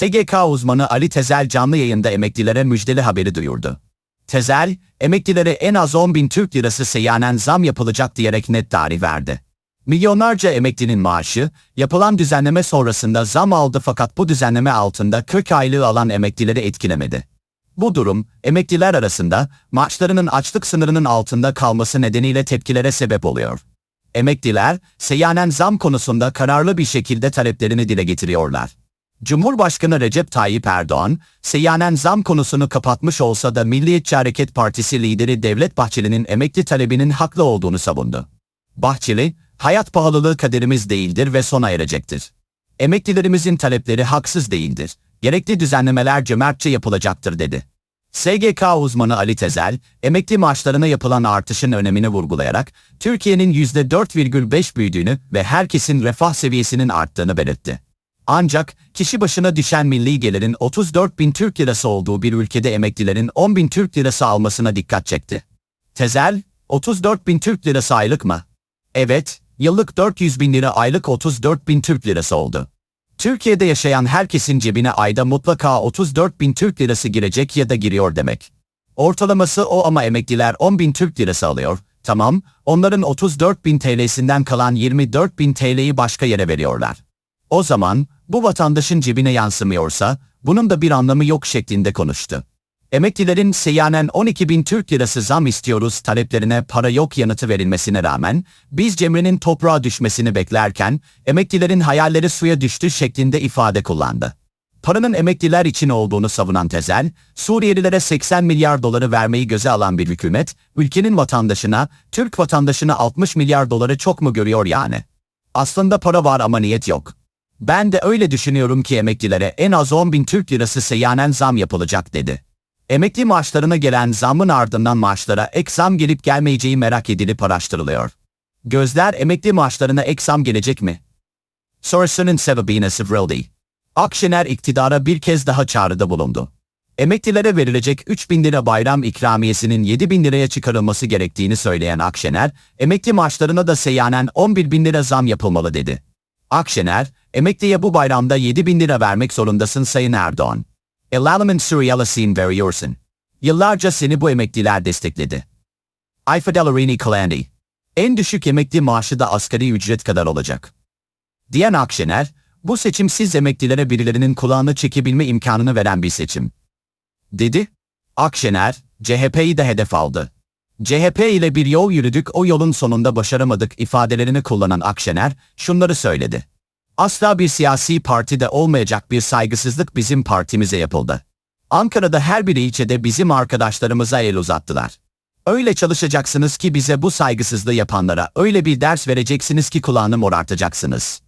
SGK uzmanı Ali Tezel canlı yayında emeklilere müjdeli haberi duyurdu. Tezel, emeklilere en az 10 bin Türk lirası seyyanen zam yapılacak diyerek net tarih verdi. Milyonlarca emeklinin maaşı, yapılan düzenleme sonrasında zam aldı fakat bu düzenleme altında kök aylığı alan emeklileri etkilemedi. Bu durum, emekliler arasında maaşlarının açlık sınırının altında kalması nedeniyle tepkilere sebep oluyor. Emekliler, seyyanen zam konusunda kararlı bir şekilde taleplerini dile getiriyorlar. Cumhurbaşkanı Recep Tayyip Erdoğan, seyyanen zam konusunu kapatmış olsa da Milliyetçi Hareket Partisi lideri Devlet Bahçeli'nin emekli talebinin haklı olduğunu savundu. Bahçeli, hayat pahalılığı kaderimiz değildir ve sona erecektir. Emeklilerimizin talepleri haksız değildir. Gerekli düzenlemeler cömertçe yapılacaktır dedi. SGK uzmanı Ali Tezel, emekli maaşlarına yapılan artışın önemini vurgulayarak, Türkiye'nin %4,5 büyüdüğünü ve herkesin refah seviyesinin arttığını belirtti. Ancak kişi başına düşen milli gelirin 34 bin Türk lirası olduğu bir ülkede emeklilerin 10 bin Türk lirası almasına dikkat çekti. Tezel, 34 bin Türk lirası aylık mı? Evet, yıllık 400 bin lira aylık 34 bin Türk lirası oldu. Türkiye'de yaşayan herkesin cebine ayda mutlaka 34 bin Türk lirası girecek ya da giriyor demek. Ortalaması o ama emekliler 10 bin Türk lirası alıyor. Tamam, onların 34 bin TL'sinden kalan 24 bin TL'yi başka yere veriyorlar. O zaman, bu vatandaşın cebine yansımıyorsa, bunun da bir anlamı yok şeklinde konuştu. Emeklilerin seyyanen 12 bin Türk lirası zam istiyoruz taleplerine para yok yanıtı verilmesine rağmen, biz Cemre'nin toprağa düşmesini beklerken, emeklilerin hayalleri suya düştü şeklinde ifade kullandı. Paranın emekliler için olduğunu savunan Tezel, Suriyelilere 80 milyar doları vermeyi göze alan bir hükümet, ülkenin vatandaşına, Türk vatandaşına 60 milyar doları çok mu görüyor yani? Aslında para var ama niyet yok. Ben de öyle düşünüyorum ki emeklilere en az 10 bin Türk lirası seyyanen zam yapılacak dedi. Emekli maaşlarına gelen zamın ardından maaşlara ek zam gelip gelmeyeceği merak edilip araştırılıyor. Gözler emekli maaşlarına ek zam gelecek mi? Sorusının sebebine sıvrildi. Akşener iktidara bir kez daha çağrıda bulundu. Emeklilere verilecek 3 bin lira bayram ikramiyesinin 7 bin liraya çıkarılması gerektiğini söyleyen Akşener, emekli maaşlarına da seyyanen 11 bin lira zam yapılmalı dedi. Akşener, emekliye bu bayramda 7 bin lira vermek zorundasın Sayın Erdoğan. El Suriyalisine veriyorsun. Yıllarca seni bu emekliler destekledi. Ayfadelerini Kalandi. En düşük emekli maaşı da asgari ücret kadar olacak. Diyen Akşener, bu seçim siz emeklilere birilerinin kulağını çekebilme imkanını veren bir seçim. Dedi. Akşener, CHP'yi de hedef aldı. CHP ile bir yol yürüdük o yolun sonunda başaramadık ifadelerini kullanan Akşener şunları söyledi. Asla bir siyasi partide olmayacak bir saygısızlık bizim partimize yapıldı. Ankara'da her bir ilçede bizim arkadaşlarımıza el uzattılar. Öyle çalışacaksınız ki bize bu saygısızlığı yapanlara öyle bir ders vereceksiniz ki kulağını morartacaksınız.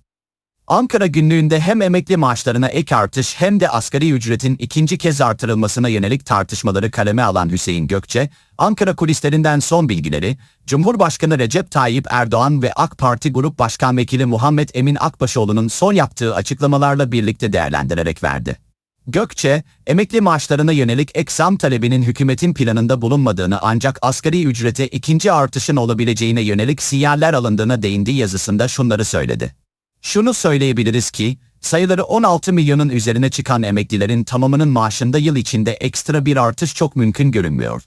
Ankara günlüğünde hem emekli maaşlarına ek artış hem de asgari ücretin ikinci kez artırılmasına yönelik tartışmaları kaleme alan Hüseyin Gökçe, Ankara kulislerinden son bilgileri, Cumhurbaşkanı Recep Tayyip Erdoğan ve AK Parti Grup Başkan Vekili Muhammed Emin Akbaşoğlu'nun son yaptığı açıklamalarla birlikte değerlendirerek verdi. Gökçe, emekli maaşlarına yönelik ek zam talebinin hükümetin planında bulunmadığını ancak asgari ücrete ikinci artışın olabileceğine yönelik sinyaller alındığına değindiği yazısında şunları söyledi. Şunu söyleyebiliriz ki, sayıları 16 milyonun üzerine çıkan emeklilerin tamamının maaşında yıl içinde ekstra bir artış çok mümkün görünmüyor.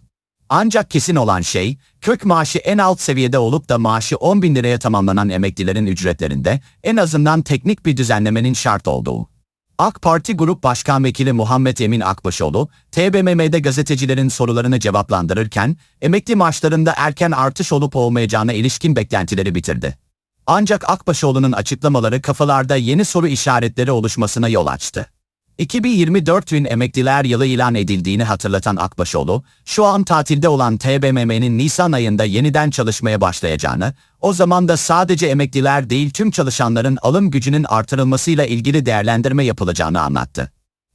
Ancak kesin olan şey, kök maaşı en alt seviyede olup da maaşı 10 bin liraya tamamlanan emeklilerin ücretlerinde en azından teknik bir düzenlemenin şart olduğu. AK Parti Grup Başkan Vekili Muhammed Emin Akbaşoğlu, TBMM'de gazetecilerin sorularını cevaplandırırken, emekli maaşlarında erken artış olup olmayacağına ilişkin beklentileri bitirdi. Ancak Akbaşoğlu'nun açıklamaları kafalarda yeni soru işaretleri oluşmasına yol açtı. 2024 gün emekliler yılı ilan edildiğini hatırlatan Akbaşoğlu, şu an tatilde olan TBMM'nin Nisan ayında yeniden çalışmaya başlayacağını, o zaman da sadece emekliler değil tüm çalışanların alım gücünün artırılmasıyla ilgili değerlendirme yapılacağını anlattı.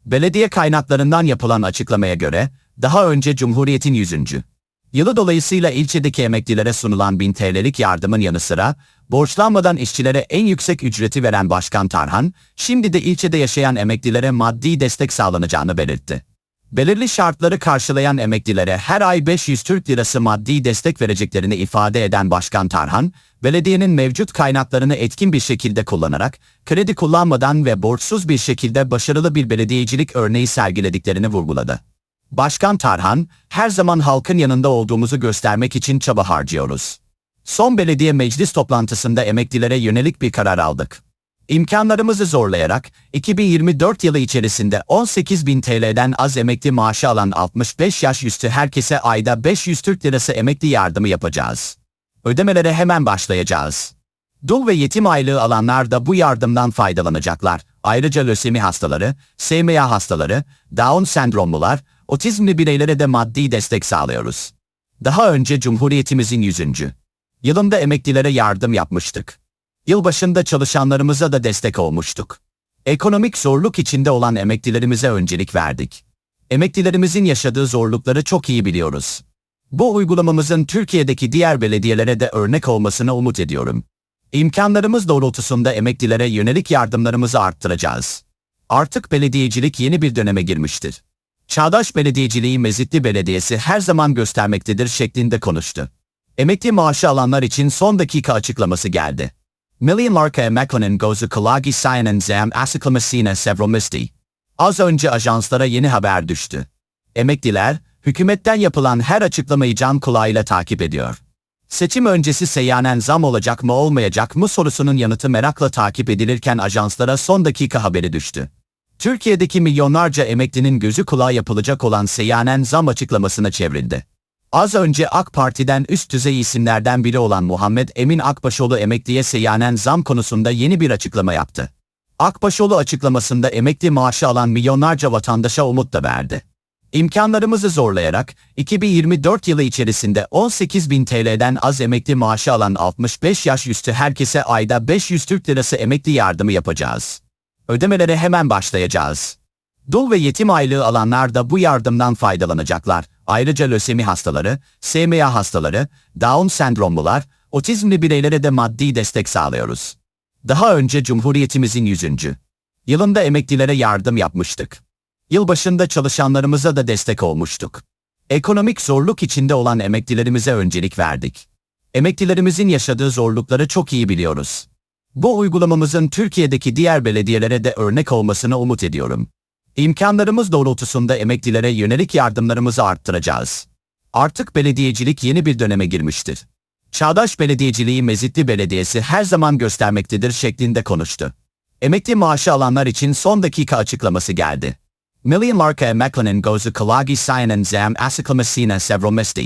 Belediye kaynaklarından yapılan açıklamaya göre, daha önce Cumhuriyet'in 100. Yılı dolayısıyla ilçedeki emeklilere sunulan 1000 TL'lik yardımın yanı sıra, borçlanmadan işçilere en yüksek ücreti veren Başkan Tarhan, şimdi de ilçede yaşayan emeklilere maddi destek sağlanacağını belirtti. Belirli şartları karşılayan emeklilere her ay 500 Türk Lirası maddi destek vereceklerini ifade eden Başkan Tarhan, belediyenin mevcut kaynaklarını etkin bir şekilde kullanarak, kredi kullanmadan ve borçsuz bir şekilde başarılı bir belediyecilik örneği sergilediklerini vurguladı. Başkan Tarhan, her zaman halkın yanında olduğumuzu göstermek için çaba harcıyoruz. Son belediye meclis toplantısında emeklilere yönelik bir karar aldık. İmkanlarımızı zorlayarak 2024 yılı içerisinde 18 bin TL'den az emekli maaşı alan 65 yaş üstü herkese ayda 500 Türk Lirası emekli yardımı yapacağız. Ödemelere hemen başlayacağız. Dul ve yetim aylığı alanlar da bu yardımdan faydalanacaklar. Ayrıca lösemi hastaları, SMA hastaları, Down sendromlular, otizmli bireylere de maddi destek sağlıyoruz. Daha önce Cumhuriyetimizin 100. yılında emeklilere yardım yapmıştık. Yılbaşında çalışanlarımıza da destek olmuştuk. Ekonomik zorluk içinde olan emeklilerimize öncelik verdik. Emeklilerimizin yaşadığı zorlukları çok iyi biliyoruz. Bu uygulamamızın Türkiye'deki diğer belediyelere de örnek olmasını umut ediyorum. İmkanlarımız doğrultusunda emeklilere yönelik yardımlarımızı arttıracağız. Artık belediyecilik yeni bir döneme girmiştir. Çağdaş belediyeciliği Mezitli Belediyesi her zaman göstermektedir şeklinde konuştu. Emekli maaşı alanlar için son dakika açıklaması geldi. Milyonlarca emeklinin gözü kolagi sayanın zam açıklamasına sevrılmıştı. Az önce ajanslara yeni haber düştü. Emekliler, hükümetten yapılan her açıklamayı can kulağıyla takip ediyor. Seçim öncesi seyyanen zam olacak mı olmayacak mı sorusunun yanıtı merakla takip edilirken ajanslara son dakika haberi düştü. Türkiye'deki milyonlarca emeklinin gözü kulağı yapılacak olan seyyanen zam açıklamasına çevrildi. Az önce AK Parti'den üst düzey isimlerden biri olan Muhammed Emin Akbaşoğlu emekliye seyyanen zam konusunda yeni bir açıklama yaptı. Akbaşoğlu açıklamasında emekli maaşı alan milyonlarca vatandaşa umut da verdi. İmkanlarımızı zorlayarak 2024 yılı içerisinde 18 bin TL'den az emekli maaşı alan 65 yaş üstü herkese ayda 500 Türk Lirası emekli yardımı yapacağız. Ödemelere hemen başlayacağız. Dul ve yetim aylığı alanlar da bu yardımdan faydalanacaklar. Ayrıca lösemi hastaları, SMA hastaları, Down sendromlular, otizmli bireylere de maddi destek sağlıyoruz. Daha önce Cumhuriyetimizin 100. yılında emeklilere yardım yapmıştık. Yılbaşında çalışanlarımıza da destek olmuştuk. Ekonomik zorluk içinde olan emeklilerimize öncelik verdik. Emeklilerimizin yaşadığı zorlukları çok iyi biliyoruz. Bu uygulamamızın Türkiye'deki diğer belediyelere de örnek olmasını umut ediyorum. İmkanlarımız doğrultusunda emeklilere yönelik yardımlarımızı arttıracağız. Artık belediyecilik yeni bir döneme girmiştir. Çağdaş belediyeciliği Mezitli Belediyesi her zaman göstermektedir şeklinde konuştu. Emekli maaşı alanlar için son dakika açıklaması geldi. Milyonlarca emeklinin gözü kolagi sayanın zam açıklamasına sevrılmıştı.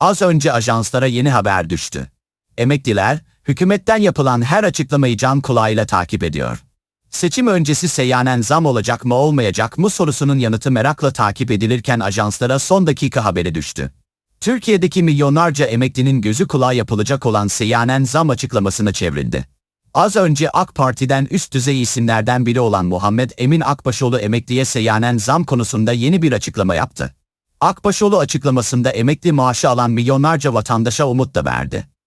Az önce ajanslara yeni haber düştü. Emekliler, hükümetten yapılan her açıklamayı can kulağıyla takip ediyor. Seçim öncesi seyyanen zam olacak mı olmayacak mı sorusunun yanıtı merakla takip edilirken ajanslara son dakika haberi düştü. Türkiye'deki milyonlarca emeklinin gözü kulağı yapılacak olan seyyanen zam açıklamasına çevrildi. Az önce AK Parti'den üst düzey isimlerden biri olan Muhammed Emin Akbaşoğlu emekliye seyyanen zam konusunda yeni bir açıklama yaptı. Akbaşoğlu açıklamasında emekli maaşı alan milyonlarca vatandaşa umut da verdi.